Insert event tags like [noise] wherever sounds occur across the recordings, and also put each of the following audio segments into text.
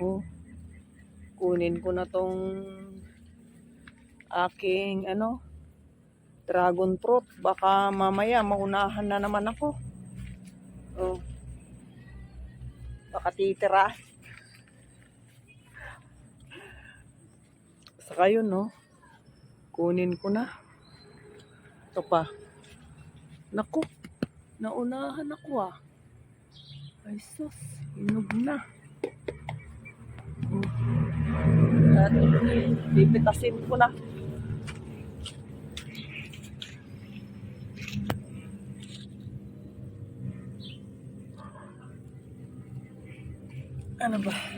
Oh. Kunin ko na tong aking ano dragon fruit. Baka mamaya maunahan na naman ako. Oh. Baka titira. Saka yun, no? Kunin ko na. Ito pa. Naku, naunahan ako ah. Ay sus, hinog na. At pipitasin ko na. Ano ba?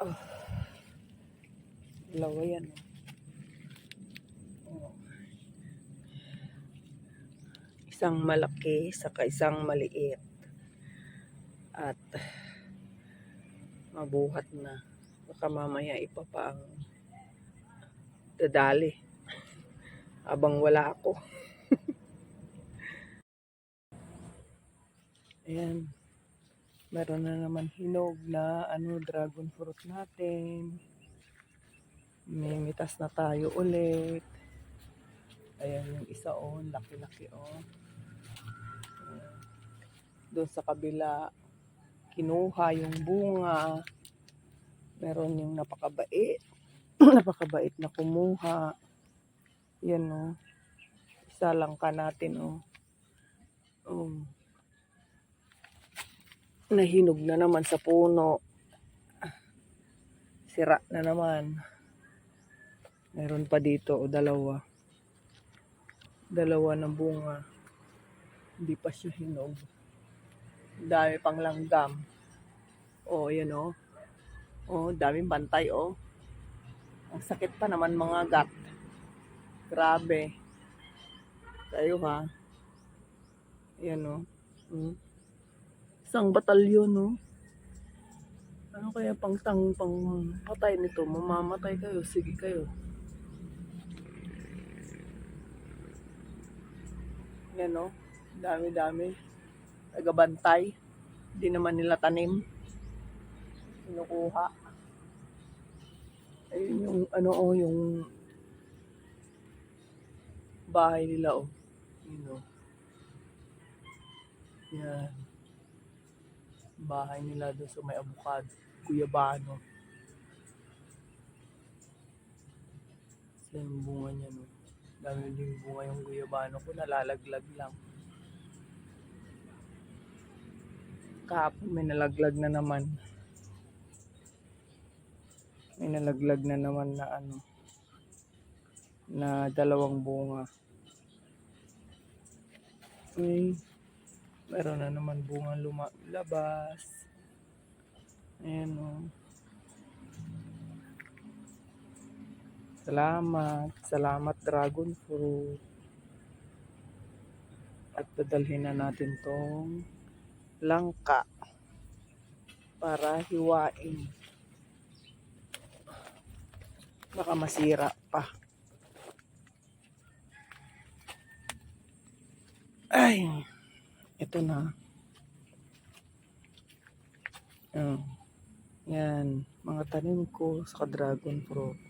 Oh. Dalawa yan. Oh. Isang malaki, saka isang maliit. At mabuhat na. Baka mamaya ipapa ang dadali. [laughs] Abang wala ako. [laughs] Ayan. Meron na naman hinog na ano, dragon fruit natin. May mitas na tayo ulit. Ayan yung isa oh, laki-laki oh. Doon sa kabila, kinuha yung bunga. Meron yung napakabait. [clears throat] napakabait na kumuha. Yan oh. Isa lang ka natin. Oh. Nahinog na naman sa puno. Sira na naman. Meron pa dito o dalawa. Dalawa ng bunga. Hindi pa siya hinog. Dami pang langgam. Oh, yan oh. Oh, daming bantay oh. Ang sakit pa naman mga gat. Grabe. Tayo ha. Yan o. Hmm. Isang batalyon no. Ano kaya pang tang pang patay nito? Mamamatay kayo. Sige kayo. Yan o. Dami-dami. Tagabantay. Hindi naman nila tanim. Kinukuha. Ayun yung ano o yung bahay nila oh. Yun oh. Yan. Bahay nila doon sa may abukad. Guyabano. Sa yung bunga niya no. Dami din bunga yung guyabano ko. Nalalaglag lang. Kahapon may nalaglag na naman. May nalaglag na naman na ano na dalawang bunga. Okay. Meron na naman bunga lumabas. Ayan o. Salamat. Salamat dragon fruit. At dadalhin na natin tong langka para hiwain. Baka masira pa. Ay, ito na. Oh. Yan, mga tanim ko sa dragon fruit.